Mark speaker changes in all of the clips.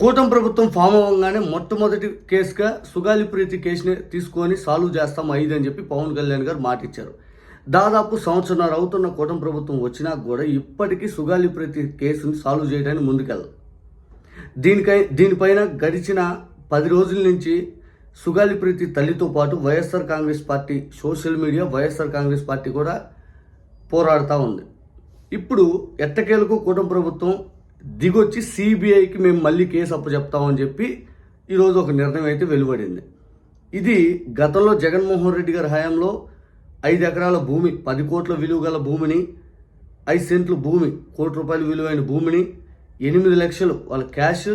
Speaker 1: కూటమి ప్రభుత్వం ఫామ్ అవ్వగానే మొట్టమొదటి కేసుగా సుగాలి ప్రీతి కేసుని తీసుకొని సాల్వ్ చేస్తాం ఐదు అని చెప్పి పవన్ కళ్యాణ్ గారు మాట ఇచ్చారు దాదాపు సంవత్సరంన్నర అవుతున్న కూటమి ప్రభుత్వం వచ్చినా కూడా ఇప్పటికీ సుగాలి ప్రీతి కేసుని సాల్వ్ చేయడానికి ముందుకెళ్ళదు. దీనికై దీనిపైన గడిచిన పది రోజుల నుంచి సుగాలి ప్రీతి తల్లితో పాటు YSR Congress party social media YSR Congress party కూడా పోరాడుతూ ఉంది. ఇప్పుడు ఎట్టకేలకు కూటమి ప్రభుత్వం దిగొచ్చి సిబిఐకి మేము మళ్ళీ కేసు అప్పు చెప్తామని చెప్పి ఈరోజు ఒక నిర్ణయం అయితే వెలువడింది. ఇది గతంలో జగన్మోహన్ రెడ్డి గారి హయాంలో ఐదు ఎకరాల భూమి పది కోట్ల విలువ గల భూమిని ఐదు సెంట్లు భూమి కోటి రూపాయల విలువైన భూమిని ఎనిమిది లక్షలు వాళ్ళ క్యాష్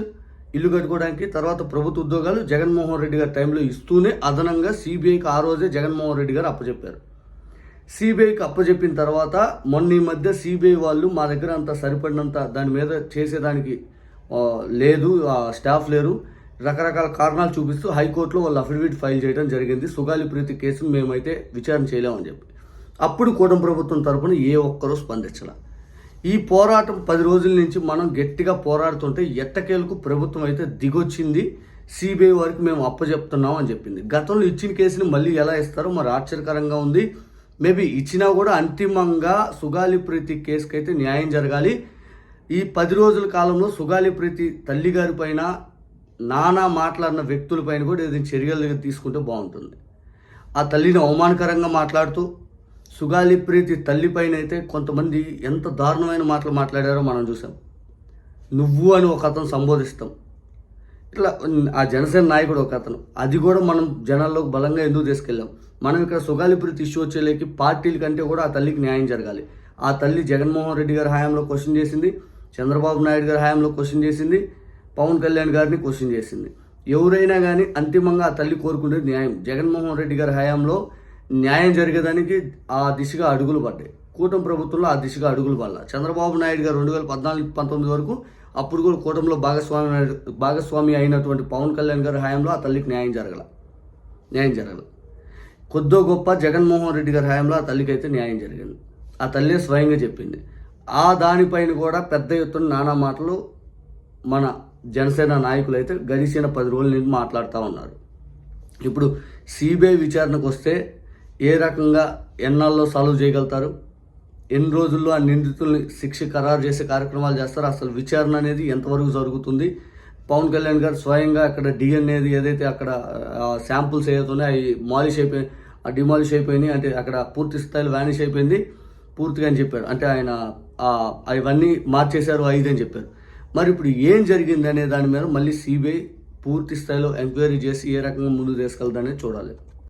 Speaker 1: ఇల్లు కట్టుకోవడానికి తర్వాత ప్రభుత్వ ఉద్యోగాలు జగన్మోహన్ రెడ్డి గారి టైంలో ఇస్తూనే అదనంగా సిబిఐకి ఆ రోజే జగన్మోహన్ రెడ్డి గారు అప్పచెప్పారు సిబిఐకి అప్పచెప్పిన తర్వాత మొన్న ఈ మధ్య సిబిఐ వాళ్ళు మా దగ్గర అంత సరిపడినంత దాని మీద చేసేదానికి లేదు స్టాఫ్ లేరు. రకరకాల కారణాలు చూపిస్తూ హైకోర్టులో వాళ్ళు అఫిడవిట్ ఫైల్ చేయడం జరిగింది. సుగాలి ప్రీతి కేసును మేమైతే విచారణ చేయలేమని చెప్పి. అప్పుడు కూటమి ప్రభుత్వం తరపున ఏ ఒక్కరూ స్పందించాల. ఈ పోరాటం పది రోజుల నుంచి మనం గట్టిగా పోరాడుతుంటే ఎట్టకేలకు ప్రభుత్వం అయితే దిగొచ్చింది. సిబిఐ వారికి మేము అప్పచెప్తున్నాం అని చెప్పింది. గతంలో ఇచ్చిన కేసుని మళ్ళీ ఎలా ఇస్తారో మరి ఆశ్చర్యకరంగా ఉంది. మేబీ ఇచ్చినా కూడా అంతిమంగా సుగాలి ప్రీతి కేసుకైతే న్యాయం జరగాలి. ఈ పది రోజుల కాలంలో సుగాలి ప్రీతి తల్లి గారి పైన నానా మాట్లాడిన వ్యక్తులపైన కూడా ఏదైనా చర్యలు తీసుకుంటే బాగుంటుంది. ఆ తల్లిని అవమానకరంగా మాట్లాడుతూ సుగాలి ప్రీతి తల్లిపైన అయితే కొంతమంది ఎంత దారుణమైన మాటలు మాట్లాడారో మనం చూసాం. నువ్వు అని ఒక అతను సంబోధిస్తాం. ఇట్లా ఆ జనసేన నాయకుడు ఒక అతను. అది కూడా మనం జనాల్లోకి బలంగా ఎందుకు తీసుకెళ్ళాం? మనం ఇక్కడ సుగాలిపురి ప్రీతి పార్టీల కంటే కూడా ఆ తల్లికి న్యాయం జరగాలి. ఆ తల్లి జగన్మోహన్ రెడ్డి గారి హయాంలో క్వశ్చన్ చేసింది చంద్రబాబు నాయుడు గారి హయాంలో క్వశ్చన్ చేసింది పవన్ కళ్యాణ్ గారిని క్వశ్చన్ చేసింది. ఎవరైనా కానీ అంతిమంగా ఆ తల్లి కోరుకునేది న్యాయం. జగన్మోహన్ రెడ్డి గారి హయాంలో న్యాయం జరిగేదానికి ఆ దిశగా అడుగులు పడ్డాయి. కూటమి ప్రభుత్వంలో ఆ దిశగా అడుగులు పడాల. చంద్రబాబు నాయుడు గారు రెండు వేల పద్నాలుగు పంతొమ్మిది వరకు అప్పుడు కూడా కూటమిలో భాగస్వామి భాగస్వామి అయినటువంటి పవన్ కళ్యాణ్ గారి హయాంలో ఆ తల్లికి న్యాయం జరగల. న్యాయం జరగల. కొద్దో గొప్ప జగన్మోహన్ రెడ్డి గారి హయాంలో ఆ తల్లికి అయితే న్యాయం జరిగింది. ఆ తల్లి స్వయంగా చెప్పింది. ఆ దానిపైన కూడా పెద్ద ఎత్తున నానా మాటలు మన జనసేన నాయకులు అయితే గడిచిన పది రోజుల నుంచి మాట్లాడుతూ ఉన్నారు. ఇప్పుడు సిబిఐ విచారణకు వస్తే ఏ రకంగా ఎన్నాళ్ళలో సాల్వ్ చేయగలుగుతారు? ఎన్ని రోజుల్లో ఆ నిందితుల్ని శిక్ష ఖరారు చేసే కార్యక్రమాలు చేస్తారు అసలు విచారణ అనేది ఎంతవరకు జరుగుతుంది? పవన్ కళ్యాణ్ గారు స్వయంగా అక్కడ డిఎన్ఏది ఏదైతే అక్కడ శాంపుల్స్ ఏదైతే అవి మాలిష్ అయిపోయి ఆ డిమాలిష్ అయిపోయినాయి అంటే అక్కడ పూర్తి స్థాయిలో వ్యానిష్ అయిపోయింది పూర్తిగా అని చెప్పారు. అంటే ఆయన అవన్నీ మార్చేశారు ఐదు అని చెప్పారు. మరి ఇప్పుడు ఏం జరిగింది అనే దాని మీద మళ్ళీ సిబిఐ పూర్తి స్థాయిలో ఎంక్వైరీ చేసి ఏ రకంగా ముందు తీసుకెళ్తాఅనేది చూడాలి.